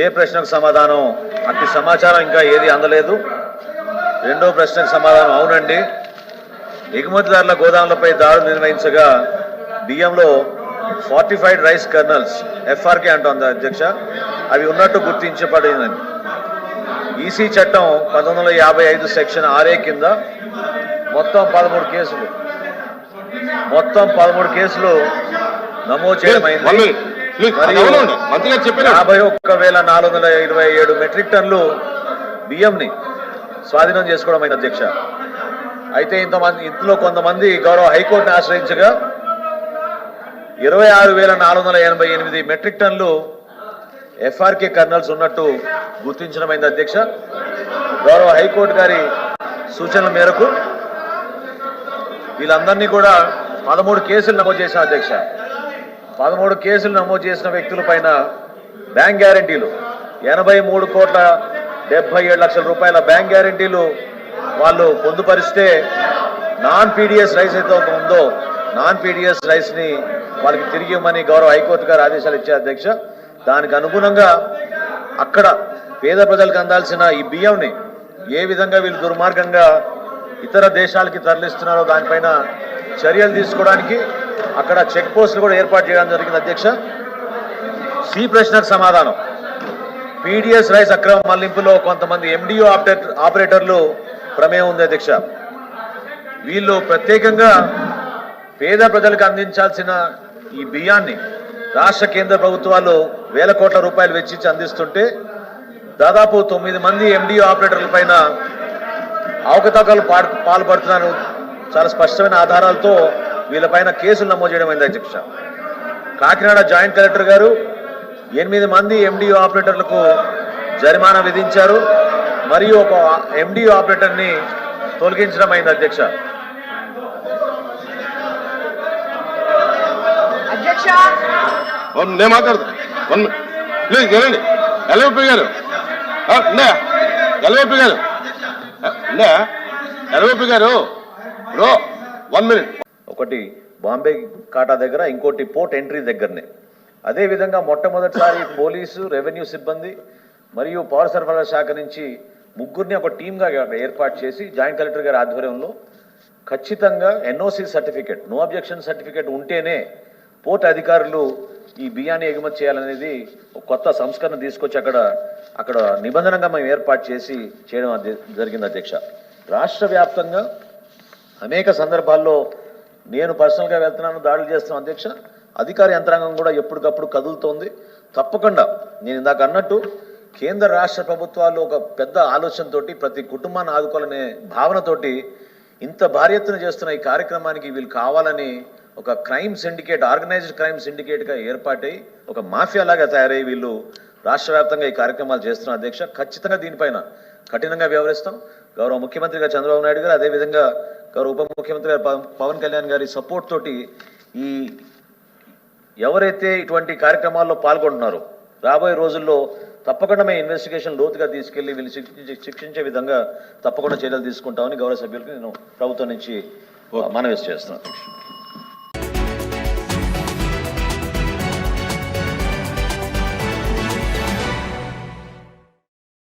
ఏ ప్రశ్నకు సమాధానం? అట్టి సమాచారం ఇంకా ఏది అందలేదు. రెండో ప్రశ్నకు సమాధానం అవునండి. ఎగుమతిదారుల గోదాములపై దాడులు నిర్వహించగా బియ్యంలో ఫార్టిఫైడ్ రైస్ కర్నల్స్ ఎఫ్ఆర్కే అంటోంది అధ్యక్ష. అవి ఉన్నట్టు గుర్తించబడిందని ఈసీ చట్టం పంతొమ్మిది యాభై ఐదు సెక్షన్ ఆర్ఏ కింద మొత్తం పదమూడు కేసులు. మొత్తం పదమూడు కేసులు నమోదు చేయడమైంది. యాభై ఒక్క వేల నాలుగు వందల ఇరవై ఏడు మెట్రిక్ టన్నులు బియ్యంని స్వాధీనం చేసుకోవడం అయింది అధ్యక్ష. అయితే ఇంతమంది ఇందులో కొంతమంది గౌరవ హైకోర్టుని ఆశ్రయించగా ఇరవై ఆరు వేల నాలుగు వందల ఎనభై ఎనిమిది మెట్రిక్ టన్నులు ఎఫ్ఆర్కే కర్నల్స్ ఉన్నట్టు గుర్తించడమైంది అధ్యక్ష. గౌరవ హైకోర్టు గారి సూచనల మేరకు వీళ్ళందరినీ కూడా పదమూడు కేసులు నమోదు చేసిన అధ్యక్ష. పదమూడు కేసులు నమోదు చేసిన వ్యక్తుల పైన బ్యాంక్ గ్యారంటీలు. ఎనభై మూడు కోట్ల డెబ్బై ఏడు లక్షల రూపాయల బ్యాంక్ గ్యారంటీలు వాళ్ళు పొందుపరిస్తే నాన్ పీడిఎస్ రైస్ అయితే ఒక ఉందో నాన్ పీడిఎస్ రైస్ని వాళ్ళకి తిరిగి ఇవ్వమని గౌరవ హైకోర్టు గారు ఆదేశాలు ఇచ్చారు అధ్యక్ష. దానికి అనుగుణంగా అక్కడ పేద ప్రజలకు అందాల్సిన ఈ బియ్యంని ఏ విధంగా వీళ్ళు దుర్మార్గంగా ఇతర దేశాలకి తరలిస్తున్నారో దానిపైన చర్యలు తీసుకోవడానికి అక్కడ చెక్ పోస్టులు కూడా ఏర్పాటు చేయడం జరిగింది అధ్యక్ష. సి ప్రశ్నకు సమాధానం. పీడిఎస్ రైస్ అక్రమ మళ్ళింపులో కొంతమంది ఎండిఓ ఆపరేటర్లు ప్రమేయం ఉంది అధ్యక్ష. వీళ్ళు ప్రత్యేకంగా పేద ప్రజలకు అందించాల్సిన ఈ బియ్యాన్ని రాష్ట్ర కేంద్ర ప్రభుత్వాలు వేల కోట్ల రూపాయలు వెచ్చించి అందిస్తుంటే దాదాపు తొమ్మిది మంది ఎండిఓ ఆపరేటర్ల పైన అవకతవకలు పాల్పడుతున్నారు. చాలా స్పష్టమైన ఆధారాలతో వీళ్ళపైన కేసులు నమోదు చేయడం అధ్యక్ష కాకినాడ జాయింట్ కలెక్టర్ గారు ఎనిమిది మంది ఎండిఓ ఆపరేటర్లకు జరిమానా విధించారు. మరియు ఒక ఎండిఓ ఆపరేటర్ని తొలగించడం అయింది అధ్యక్ష. నేను వన్ ప్లీజ్ గారు. ఎల్ఓపి గారు. Bro one minute. ఒకటి బాంబే కాటా దగ్గర ఇంకోటి పోర్ట్ ఎంట్రీ దగ్గరనే. అదేవిధంగా మొట్టమొదటిసారి పోలీసు రెవెన్యూ సిబ్బంది మరియు పౌర సరఫరా శాఖ నుంచి ముగ్గురిని ఒక టీమ్గా ఏర్పాటు చేసి జాయింట్ కలెక్టర్ గారి ఆధ్వర్యంలో ఖచ్చితంగా NOC certificate no objection certificate ఉంటేనే పోర్ట్ అధికారులు ఈ బియ్యాన్ని ఎగుమతి చేయాలనేది ఒక కొత్త సంస్కరణ తీసుకొచ్చి అక్కడ అక్కడ నిబంధనగా మేము ఏర్పాటు చేసి చేయడం జరిగింది అధ్యక్ష. రాష్ట్ర వ్యాప్తంగా అనేక సందర్భాల్లో నేను పర్సనల్గా వెళ్తున్నాను దాడులు చేస్తున్నాను అధ్యక్ష. అధికార యంత్రాంగం కూడా ఎప్పటికప్పుడు కదులుతోంది. తప్పకుండా నేను ఇందాక అన్నట్టు కేంద్ర రాష్ట్ర ప్రభుత్వాలు ఒక పెద్ద ఆలోచనతోటి ప్రతి కుటుంబాన్ని ఆదుకోవాలనే భావనతోటి ఇంత భారీ ఎత్తున చేస్తున్న ఈ కార్యక్రమానికి వీళ్ళు కావాలని ఒక క్రైమ్ సిండికేట్ ఆర్గనైజ్డ్ క్రైమ్ సిండికేట్గా ఏర్పాటై ఒక మాఫియా లాగా తయారై వీళ్ళు రాష్ట్ర వ్యాప్తంగా ఈ కార్యక్రమాలు చేస్తున్న అధ్యక్ష. ఖచ్చితంగా దీనిపైన కఠినంగా వ్యవహరిస్తాం. గౌరవ ముఖ్యమంత్రి గారు చంద్రబాబు నాయుడు గారు అదేవిధంగా గౌరవ ఉప ముఖ్యమంత్రి గారు పవన్- కళ్యాణ్ గారి సపోర్ట్ తోటి ఈ ఎవరైతే ఇటువంటి కార్యక్రమాల్లో పాల్గొంటున్నారో రాబోయే రోజుల్లో తప్పకుండా మేము ఇన్వెస్టిగేషన్ లోతుగా తీసుకెళ్ళి వీళ్ళు శిక్షించే శిక్షించే విధంగా తప్పకుండా చర్యలు తీసుకుంటామని గౌరవ సభ్యులకు నేను ప్రభుత్వం నుంచి మనవి చేస్తున్నాను.